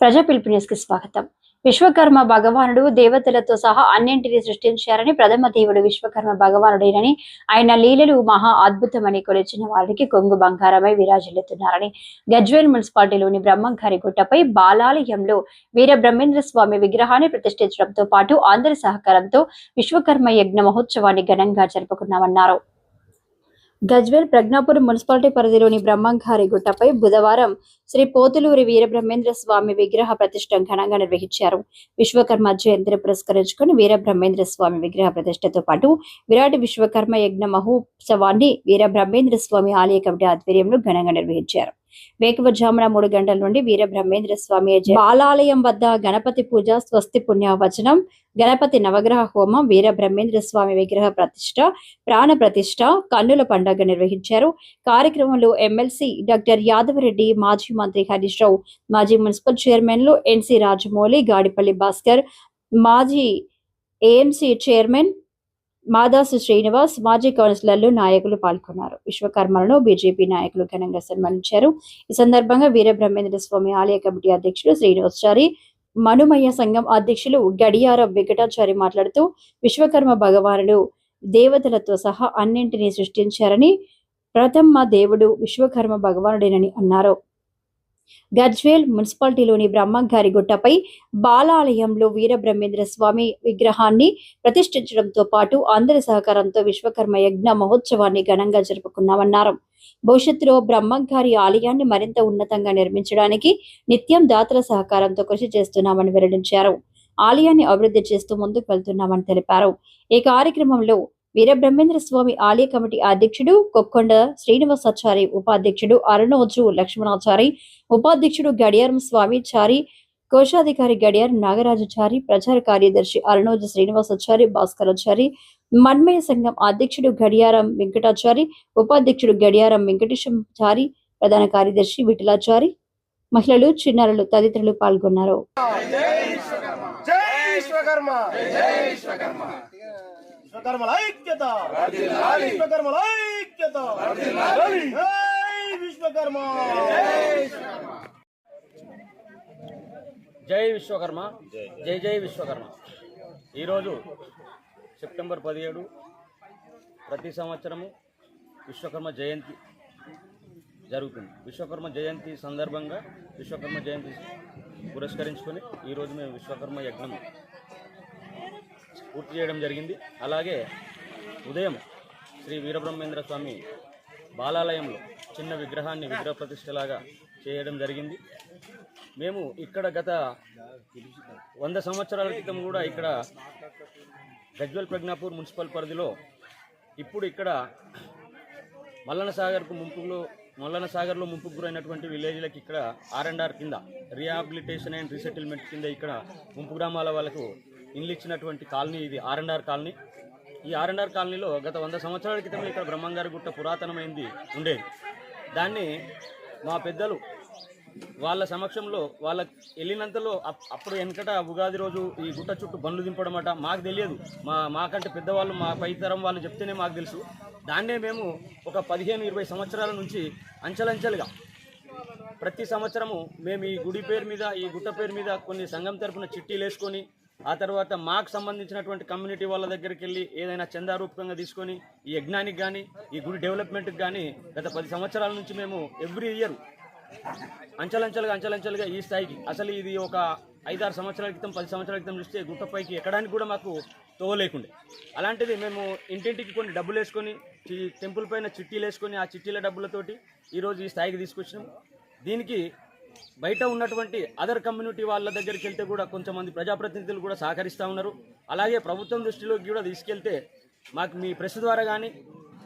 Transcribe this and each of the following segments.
ప్రజా పిలుపునిస్కి కి స్వాగతం. విశ్వకర్మ భగవానుడు దేవతలతో సహా అన్నింటినీ సృష్టించారని ప్రథమ దేవుడు విశ్వకర్మ భగవానుడేనని ఆయన లీలలు మహా అద్భుతమని కొలిచిన వారికి కొంగు బంగారమై విరాజిల్లుతున్నారని గజ్వేల్ మున్సిపాలిటీలోని బ్రహ్మంగారి గుట్టపై బాలాలయంలో వీర బ్రహ్మేంద్ర స్వామి విగ్రహాన్ని ప్రతిష్ఠించడంతో పాటు అందరి సహకారంతో విశ్వకర్మ యజ్ఞ మహోత్సవాన్ని ఘనంగా జరుపుకున్నామన్నారు. గజ్వేల్ ప్రజ్ఞాపూర్ మున్సిపాలిటీ పరిధిలోని బ్రహ్మంఘారి గుట్టపై బుధవారం శ్రీ పోతులూరి వీరబ్రహ్మేంద్ర స్వామి విగ్రహ ప్రతిష్ట ఘనంగా నిర్వహించారు. విశ్వకర్మ జయంతిని పురస్కరించుకుని వీరబ్రహ్మేంద్ర స్వామి విగ్రహ ప్రతిష్టతో పాటు విరాట్ విశ్వకర్మ యజ్ఞ మహోత్సవాన్ని వీరబ్రహ్మేంద్ర స్వామి ఆలయ కమిటీ ఆధ్వర్యంలో ఘనంగా నిర్వహించారు. వేకువజామున మూడు గంటల నుండి వీర బ్రహ్మేంద్ర స్వామి బాలాలయం వద్ద గణపతి పూజ స్వస్తి పుణ్యవచనం గణపతి నవగ్రహ హోమం వీర బ్రహ్మేంద్ర స్వామి విగ్రహ ప్రతిష్ట ప్రాణ ప్రతిష్ట కన్నుల పండుగ నిర్వహించారు. కార్యక్రమంలో ఎమ్మెల్సీ డాక్టర్ యాదవరెడ్డి మాజీ మంత్రి హరీష్ రావు మాజీ మున్సిపల్ చైర్మన్లు ఎన్సి రాజమౌళి గాడిపల్లి భాస్కర్ మాజీ ఏఎంసీ చైర్మన్ మాదాసు శ్రీనివాస్ మాజీ కౌన్సిలర్లు నాయకులు పాల్గొన్నారు. విశ్వకర్మలను బీజేపీ నాయకులు ఘనంగా సన్మానించారు. ఈ సందర్భంగా వీర బ్రహ్మేంద్ర స్వామి ఆలయ కమిటీ అధ్యక్షుడు శ్రీనివాసారి మనుమయ్య సంఘం అధ్యక్షులు గడియార వెంకటాచారి మాట్లాడుతూ విశ్వకర్మ భగవానుడు దేవతలతో సహా అన్నింటినీ సృష్టించారని ప్రథమ దేవుడు విశ్వకర్మ భగవానుడేనని అన్నారు. గజ్వేల్ మున్సిపాలిటీలోని బ్రహ్మంగారి గుట్టపై బాలాలయంలో వీరబ్రహ్మేంద్ర స్వామి విగ్రహాన్ని ప్రతిష్ఠించడంతో పాటు అందరి సహకారంతో విశ్వకర్మ యజ్ఞ మహోత్సవాన్ని ఘనంగా జరుపుకున్నామన్నారు. భవిష్యత్తులో బ్రహ్మగారి ఆలయాన్ని మరింత ఉన్నతంగా నిర్మించడానికి నిత్యం దాతల సహకారంతో కృషి చేస్తున్నామని వెల్లడించారు. ఆలయాన్ని అభివృద్ధి చేస్తూ ముందుకు వెళ్తున్నామని తెలిపారు. ఈ కార్యక్రమంలో వీరబ్రహ్మేంద్ర స్వామి ఆలయ కమిటీ అధ్యక్షుడు కొక్కొండ శ్రీనివాసాచారి ఉపాధ్యక్షుడు అరుణోజు లక్ష్మణాచారి ఉపాధ్యక్షుడు గడియారం స్వామిచారి కోశాధికారి గడియారం నాగరాజుచారి ప్రచార కార్యదర్శి అరుణోజు శ్రీనివాసాచారి భాస్కరాచారి మన్మయ సంఘం అధ్యక్షుడు గడియారం వెంకటాచారి ఉపాధ్యక్షుడు గడియారం వెంకటేశంచారి ప్రధాన కార్యదర్శి విఠలాచారి మహిళలు చిన్నారులు తదితరులు పాల్గొన్నారు జై విశ్వకర్మ జై విశ్వకర్మ విశ్వకర్మల ఐక్యత విశ్వకర్మల ఐక్యత జై విశ్వకర్మ. జై విశ్వకర్మ. జై జై విశ్వకర్మ. ఈరోజు సెప్టెంబర్ పదిహేడు ప్రతి సంవత్సరము విశ్వకర్మ జయంతి జరుగుతుంది. విశ్వకర్మ జయంతి సందర్భంగా విశ్వకర్మ జయంతి పురస్కరించుకొని ఈరోజు మేము విశ్వకర్మ యజ్ఞం పూర్తి చేయడం జరిగింది. అలాగే ఉదయం శ్రీ వీరబ్రహ్మేంద్ర స్వామి బాలాలయంలో చిన్న విగ్రహాన్ని విగ్రహ ప్రతిష్టలాగా చేయడం జరిగింది. మేము ఇక్కడ గత వంద సంవత్సరాల క్రితం కూడా ఇక్కడ గజ్వల్ ప్రజ్ఞాపూర్ మున్సిపల్ పరిధిలో ఇప్పుడు ఇక్కడ మల్లన సాగర్కు ముంపులో మల్లన సాగర్లో ముంపుకు గురైనటువంటి విలేజ్లకి ఇక్కడ ఆర్ అండ్ ఆర్ కింద రీహాబిలిటేషన్ అండ్ రీసెటిల్మెంట్ కింద ఇక్కడ ముంపు గ్రామాల వాళ్ళకు ఇండ్లు ఇచ్చినటువంటి కాలనీ ఇది ఆర్ఎన్ఆర్ కాలనీ. ఈ ఆర్ఎన్ఆర్ కాలనీలో గత వంద సంవత్సరాల క్రితం ఇక్కడ బ్రహ్మంగారి గుట్ట పురాతనమైంది ఉండేది. దాన్ని మా పెద్దలు వాళ్ళ సమక్షంలో వాళ్ళ వెళ్ళినంతలో అప్- అప్పుడు వెనకట ఉగాది రోజు ఈ గుట్ట చుట్టూ బండ్లు దింపడం అట మాకు తెలియదు. మా మాకంటే పెద్దవాళ్ళు మా పైతరం వాళ్ళు చెప్తేనే మాకు తెలుసు. దాన్నే మేము ఒక పదిహేను ఇరవై సంవత్సరాల నుంచి అంచెలంచెలుగా ప్రతి సంవత్సరము మేము ఈ గుడి పేరు మీద ఈ గుట్ట పేరు మీద కొన్ని సంఘం తరపున చిట్టీలు వేసుకొని ఆ తర్వాత మాకు సంబంధించినటువంటి కమ్యూనిటీ వాళ్ళ దగ్గరికి వెళ్ళి ఏదైనా చందారూపకంగా తీసుకొని ఈ యజ్ఞానికి కానీ ఈ గుడి డెవలప్మెంట్కి కానీ గత పది సంవత్సరాల నుంచి మేము ఎవ్రీ ఇయర్ అంచెలంచెలుగా అంచెలంచెలుగా ఈ స్థాయికి అసలు ఇది ఒక ఐదారు సంవత్సరాల క్రితం పది సంవత్సరాల క్రితం చూస్తే గుట్టపైకి ఎక్కడానికి కూడా మాకు తోవలేకుండే. అలాంటిది మేము ఇంటింటికి కొన్ని డబ్బులు వేసుకొని టెంపుల్ పైన చిట్టీలు వేసుకొని ఆ చిట్టీల డబ్బులతోటి ఈరోజు ఈ స్థాయికి తీసుకొచ్చినాం. దీనికి బయట ఉన్నటువంటి అదర్ కమ్యూనిటీ వాళ్ళ దగ్గరికి వెళ్తే కూడా కొంతమంది ప్రజాప్రతినిధులు కూడా సహకరిస్తూ ఉన్నారు. అలాగే ప్రభుత్వం దృష్టిలోకి కూడా తీసుకెళ్తే మాకు మీ ప్రెస్ ద్వారా కానీ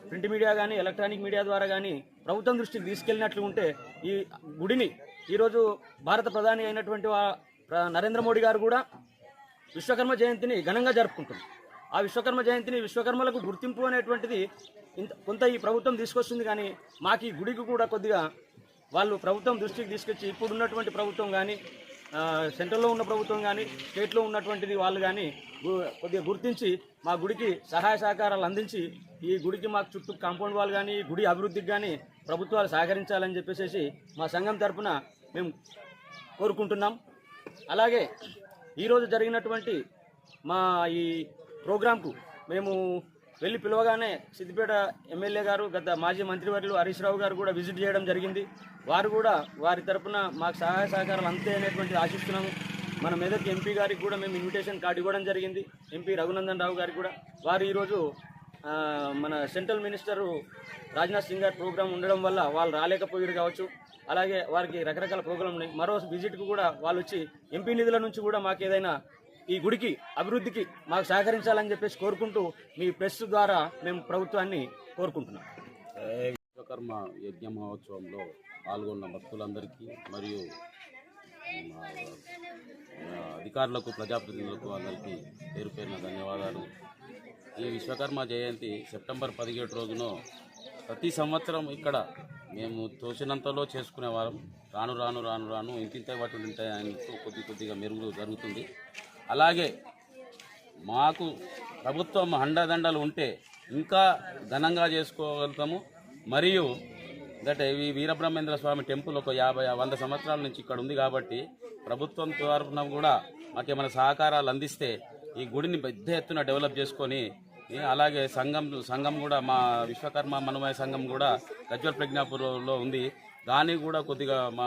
ప్రింట్ మీడియా కానీ ఎలక్ట్రానిక్ మీడియా ద్వారా కానీ ప్రభుత్వం దృష్టికి తీసుకెళ్ళినట్లు ఉంటే ఈ గుడిని ఈరోజు భారత ప్రధాని అయినటువంటి నరేంద్ర మోడీ గారు కూడా విశ్వకర్మ జయంతిని ఘనంగా జరుపుకుంటుంది ఆ విశ్వకర్మ జయంతిని విశ్వకర్మలకు గుర్తింపు అనేటువంటిది ఇంత కొంత ఈ ప్రభుత్వం తీసుకొస్తుంది కానీ మాకు ఈ గుడికి కూడా కొద్దిగా వాళ్ళు ప్రభుత్వం దృష్టికి తీసుకొచ్చి ఇప్పుడు ఉన్నటువంటి ప్రభుత్వం కానీ సెంట్రల్లో ఉన్న ప్రభుత్వం కానీ స్టేట్లో ఉన్నటువంటిది వాళ్ళు కానీ కొద్దిగా గుర్తించి మా గుడికి సహాయ సహకారాలు అందించి ఈ గుడికి మాకు చుట్టూ కాంపౌండ్ వాళ్ళు కానీ ఈ గుడి అభివృద్ధికి కానీ ప్రభుత్వాలు సహకరించాలని చెప్పేసి మా సంఘం తరఫున మేము కోరుకుంటున్నాం. అలాగే ఈరోజు జరిగినటువంటి మా ఈ ప్రోగ్రాంకు మేము వెళ్ళి పిలవగానే సిద్దిపేట ఎమ్మెల్యే గారు గత మాజీ మంత్రివర్యులు హరీష్ రావు గారు కూడా విజిట్ చేయడం జరిగింది. వారు కూడా వారి తరపున మాకు సహాయ సహకారాలు అంతే అనేటువంటి ఆశిస్తున్నాము. మన మెదక్ ఎంపీ గారికి కూడా మేము ఇన్విటేషన్ కార్డు ఇవ్వడం జరిగింది. ఎంపీ రఘునందన్ రావు గారికి కూడా. వారు ఈరోజు మన సెంట్రల్ మినిస్టరు రాజ్నాథ్ సింగ్ గారి ప్రోగ్రాం ఉండడం వల్ల వాళ్ళు రాలేకపోయారు కావచ్చు. అలాగే వారికి రకరకాల ప్రోగ్రాం ఉన్నాయి. మరో విజిట్కు కూడా వాళ్ళు వచ్చి ఎంపీ నిధుల నుంచి కూడా మాకు ఏదైనా ఈ గుడికి అభివృద్ధికి మాకు సహకరించాలని చెప్పేసి కోరుకుంటూ మీ ప్రెస్ ద్వారా మేము ప్రభుత్వాన్ని కోరుకుంటున్నాం. విశ్వకర్మ యజ్ఞ మహోత్సవంలో పాల్గొన్న భక్తులందరికీ మరియు అధికారులకు ప్రజాప్రతినిధులకు అందరికీ పేరు పేరున ధన్యవాదాలు. ఈ విశ్వకర్మ జయంతి సెప్టెంబర్ పదిహేడు రోజున ప్రతి సంవత్సరం ఇక్కడ మేము తోచినంతలో చేసుకునేవారం. రాను రాను రాను రాను ఇంతింత వాటి ఉంటాయని కొద్ది కొద్దిగా మెరుగు జరుగుతుంది. అలాగే మాకు ప్రభుత్వం అండదండలు ఉంటే ఇంకా ఘనంగా చేసుకోగలుగుతాము. మరియు అంటే ఈ వీరబ్రహ్మేంద్ర స్వామి టెంపుల్ ఒక యాభై వంద సంవత్సరాల నుంచి ఇక్కడ ఉంది కాబట్టి ప్రభుత్వం తరఫున కూడా మాకేమైనా సహకారాలు అందిస్తే ఈ గుడిని పెద్ద ఎత్తున డెవలప్ చేసుకొని అలాగే సంఘం సంఘం కూడా మా విశ్వకర్మ మనమయ సంఘం కూడా గజ్వల్ ప్రజ్ఞాపూర్లో ఉంది. దానికి కూడా కొద్దిగా మా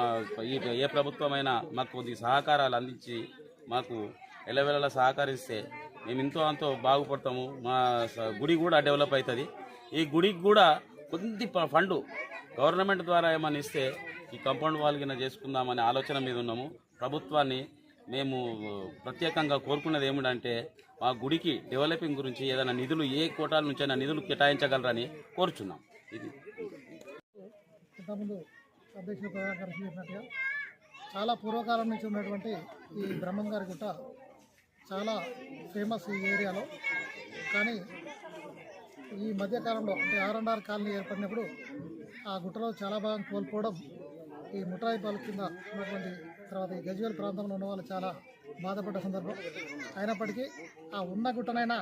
ఈ ఏ ప్రభుత్వమైనా మాకు కొద్దిగా సహకారాలు అందించి మాకు ఎలవెలలా సహకరిస్తే మేము ఎంతో అంతో బాగుపడతాము. మా స- గుడి కూడా డెవలప్ అవుతుంది. ఈ గుడికి కూడా కొద్ది ఫండు గవర్నమెంట్ ద్వారా ఏమైనా ఇస్తే ఈ కాంపౌండ్ వాల్ కింద చేసుకుందామనే ఆలోచన మీద ఉన్నాము. ప్రభుత్వాన్ని మేము ప్రత్యేకంగా కోరుకున్నది ఏమిటంటే మా గుడికి డెవలపింగ్ గురించి ఏదైనా నిధులు ఏ కోటాల నుంచి అయినా నిధులు కేటాయించగలరని కోరుచున్నాం. ఇది. ఇంతకుముందు చాలా పూర్వకాలం నుంచి ఉన్నటువంటి ఈ బ్రహ్మంగారి గుట్ట చాలా ఫేమస్ ఈ ఏరియాలో. కానీ ఈ మధ్యకాలంలో అంటే ఆర్ఎండ్ఆర్ కాలనీ ఏర్పడినప్పుడు ఆ గుట్టలో చాలా భాగం కోల్పోవడం ఈ ముఠాయిపాల కింద ఉన్నటువంటి తర్వాత ఈ గజ్వేల్ ప్రాంతంలో ఉన్న వాళ్ళు చాలా బాధపడ్డ సందర్భం. అయినప్పటికీ ఆ ఉన్న గుట్టనైనా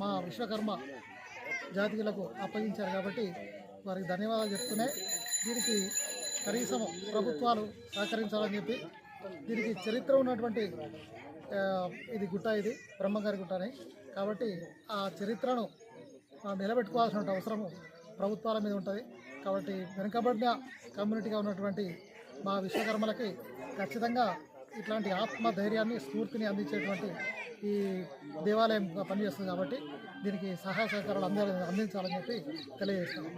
మా విశ్వకర్మ జాతీయులకు అప్పగించారు కాబట్టి వారికి ధన్యవాదాలు చెప్తూనే దీనికి కనీసం ప్రభుత్వాలు సహకరించాలని చెప్పి దీనికి చరిత్ర ఉన్నటువంటి ఇది గుట్ట ఇది బ్రహ్మంగారి గుట్ట అని కాబట్టి ఆ చరిత్రను నిలబెట్టుకోవాల్సిన అవసరము ప్రభుత్వాల మీద ఉంటుంది. కాబట్టి వెనుకబడిన కమ్యూనిటీగా ఉన్నటువంటి మా విశ్వకర్మలకి ఖచ్చితంగా ఇట్లాంటి ఆత్మ ధైర్యాన్ని స్ఫూర్తిని అందించేటువంటి ఈ దేవాలయం పనిచేస్తుంది కాబట్టి దీనికి సహాయ సహకారాలు అంద అందించాలని చెప్పి తెలియజేస్తాను